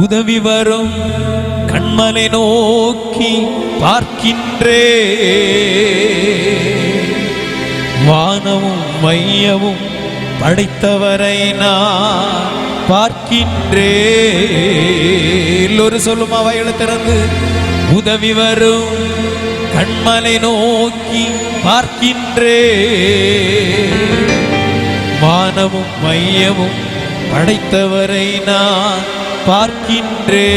உதவி வரும். கண்மலை நோக்கி பார்க்கின்றே. வானமும் மையமும் படைத்தவரை நான் பார்க்கின்றே. எல்லோரும் சொல்லுமா வயல திறந்து. உதவி வரும். கண்மலை நோக்கி பார்க்கின்றே. வானமும் மையமும் படைத்தவரை நான் பார்க்கின்றே.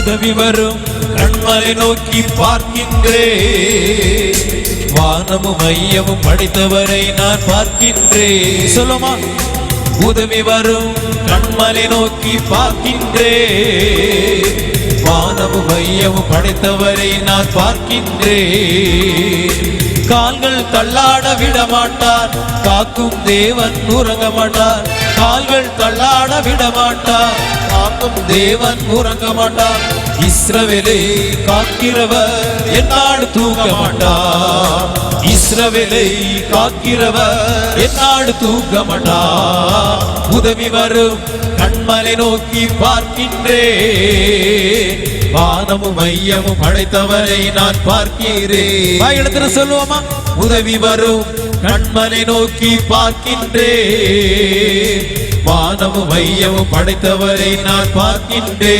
உதவி வரும். கண்மலை நோக்கி பார்க்கின்றே வானமும் மையமும் படித்தவரை நான் பார்க்கின்றே சொல்லுமா? உதவி வரும். கண்மலை நோக்கி பார்க்கின்றே வானமும் மையமும் படைத்தவரை நான் பார்க்கின்றே கால்கள் தள்ளாட விட மாட்டார் காக்கும் தேவன் உறங்க மாட்டார். கால்கள் தள்ளாட விட மாட்டார் காக்கும் தேவன் உறங்க மாட்டார் இஸ்ரவேலே காக்கிறவர் என்னாடு தூங்க மாட்டார் இஸ்ரவேலை காக்கிறவர் என்னாடு தூங்க மாட்டார் உதவி வரும் கண்மலை நோக்கி பார்க்கின்றே வானமும் மையமும் படைத்தவரை நான் பார்க்கிறேன். வாயிடத்துல சொல்லுவோமா? உதவி வரும் கண்மலை நோக்கி பார்க்கின்றே வானமும் மையமும் படைத்தவரை நான் பார்க்கின்றே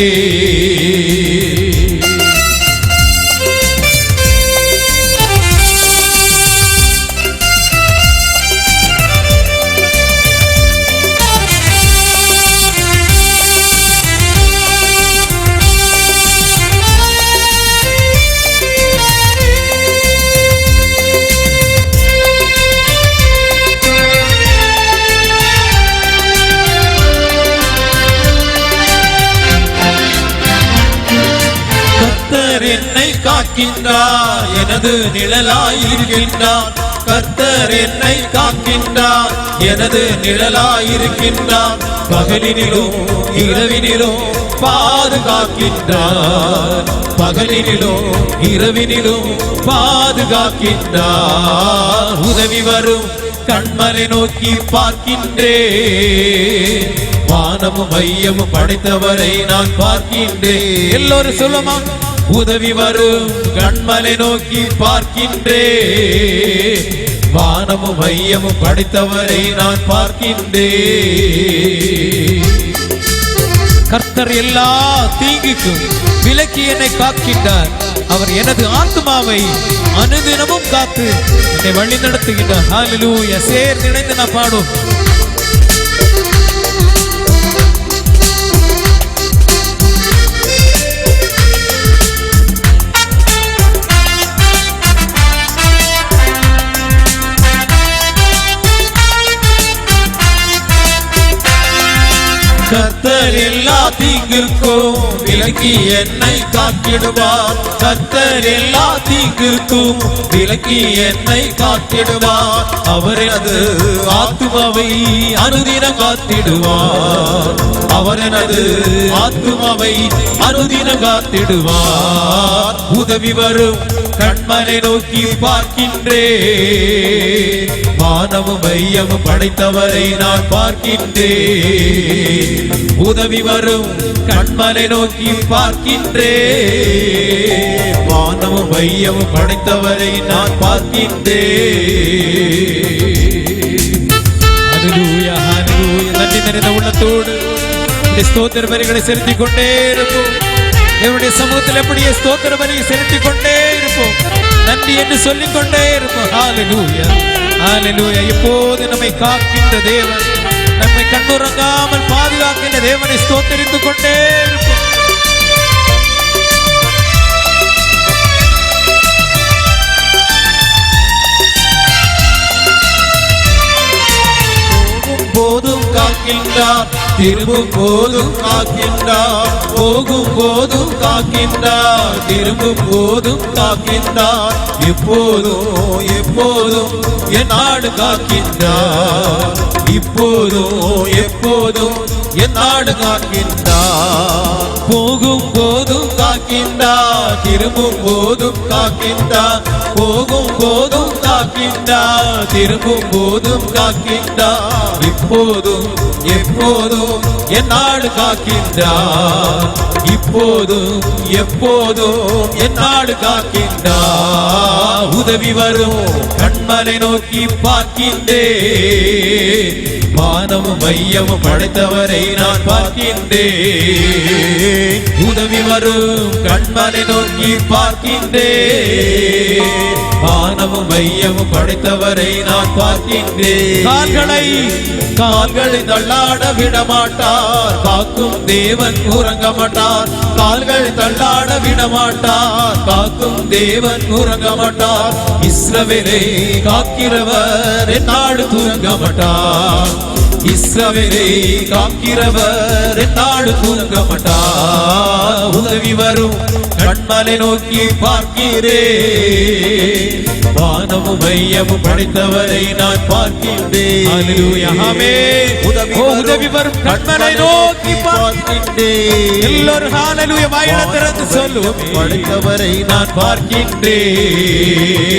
காக்கின்றார். எனது நிழலாயிருக்கின்றார். கர்த்தர் என்னை காக்கின்றார். எனது நிழலாயிருக்கின்றார். பகலினிலும் இரவினிலும் பாதுகாக்கின்றார். பகலினிலும் இரவினிலும் பாதுகாக்கின்றார். உதவி வரும் கண்மலை நோக்கி பார்க்கின்றே வானமும் மையமும் படைத்தவரை நான் பார்க்கின்றேன். எல்லோரும் சொல்லுமா? உதவி வரும் கண்மலை நோக்கி பார்க்கின்றே. வானமும் மையமும் படைத்தவரை நான் பார்க்கின்றே. கர்த்தர் எல்லா தீங்குக்கும் விலக்கி என்னை காக்கின்றார். அவர் எனது ஆத்மாவை அனுதினமும் காத்து என்னை வழி நடத்துகின்றார் ஹalleluya சேர்ந்து இணைந்து நான் பாடும். கத்தர் எல்லா தீங்குக்கும் விலக்கி என்னை காத்திடுவார். கத்தர் எல்லா தீங்குக்கும் விலக்கி என்னை காத்திடுவார். அவர் எனது ஆத்துமாவை அனுதினம் காத்திடுவார். அவர் எனது ஆத்துமாவை அனுதினம் காத்திடுவார். உதவி வரும் கண்மனை நோக்கி பார்க்கின்றேன் மானவும் மையமும் படைத்தவரை நான் பார்க்கின்றேன் உதவி வரும் கண்மனை நோக்கி பார்க்கின்றேன் மானவும் மையமும் படைத்தவரை நான் பார்க்கின்றேன் நன்றி நிறைந்த உள்ளத்தோடு. ஸ்தோத்திர பலிகளை செலுத்திக் கொண்டே இருக்கும் என்னுடைய சமூகத்தில் எப்படியே ஸ்தோத்திர பலியை செலுத்திக் கொண்டே இருப்போம். நன்றி என்று சொல்லிக் கொண்டே இருப்போம். ஹalleluya ஹalleluya இப்போது நம்மை காக்கின்ற தேவன் நம்மை கண்ணுறங்காமல் பாதுகாக்கின்ற தேவனை ஸ்தோத்தரித்துக் கொண்டே இருப்போம். காக்கின்றார். திரும்பும் போதும் காக்கின்றார். போகும் போதும் காக்கின்றார். திரும்பும் போதும் காக்கின்றார். எப்போதும் எப்போதும் என் நாடு காக்கின்றார். இப்போதும் எப்போதும் என் நாடு காக்கின்றார். போகும் போதும் காக்கின்றார். திரும்பும் போதும் காக்கின்றார். போகும் காக்கின்றா திரும்பும் போதும் காக்கின்றா இப்போதும் எப்போதும் என் நாடு காக்கின்றார் இப்போதும் எப்போதும் என் நாடு காக்கின்றார் உதவி வரும் கண்மலை நோக்கி பார்க்கின்றே. வானமும் மையமும் படைத்தவரை நான் பார்க்கின்றேன் உதவி வரும் கண்மலை நோக்கி பார்க்கின்றேன் வானமும் மையமும் படைத்தவரை நான் பார்க்கின்றேன். கால்களை கால்களை தள்ளாட விட மாட்டார் காக்கும் தேவன் உறங்க மாட்டார் கால்கள் தள்ளாட விட மாட்டார் காக்கும் தேவன் உறங்க மாட்டார் இஸ்ரவேலை காக்கிறவர் நாடு தூங்க மாட்டார் இஸ்ரவேலை காக்கிறவர் நாடு தூங்க மாட்டார் உதவி வரும் கண்மலை நோக்கி பார்க்கிறேன். வானமும் மையமும் படைத்தவரை நான் பார்க்கின்றேன். உதவி வரும் கண்மலை நோக்கி பார்க்கின்றேன். எல்லோரும் ஹalleluya வாயில திறந்து சொல்லுவோம். படைத்தவரை நான் பார்க்கின்றேன்.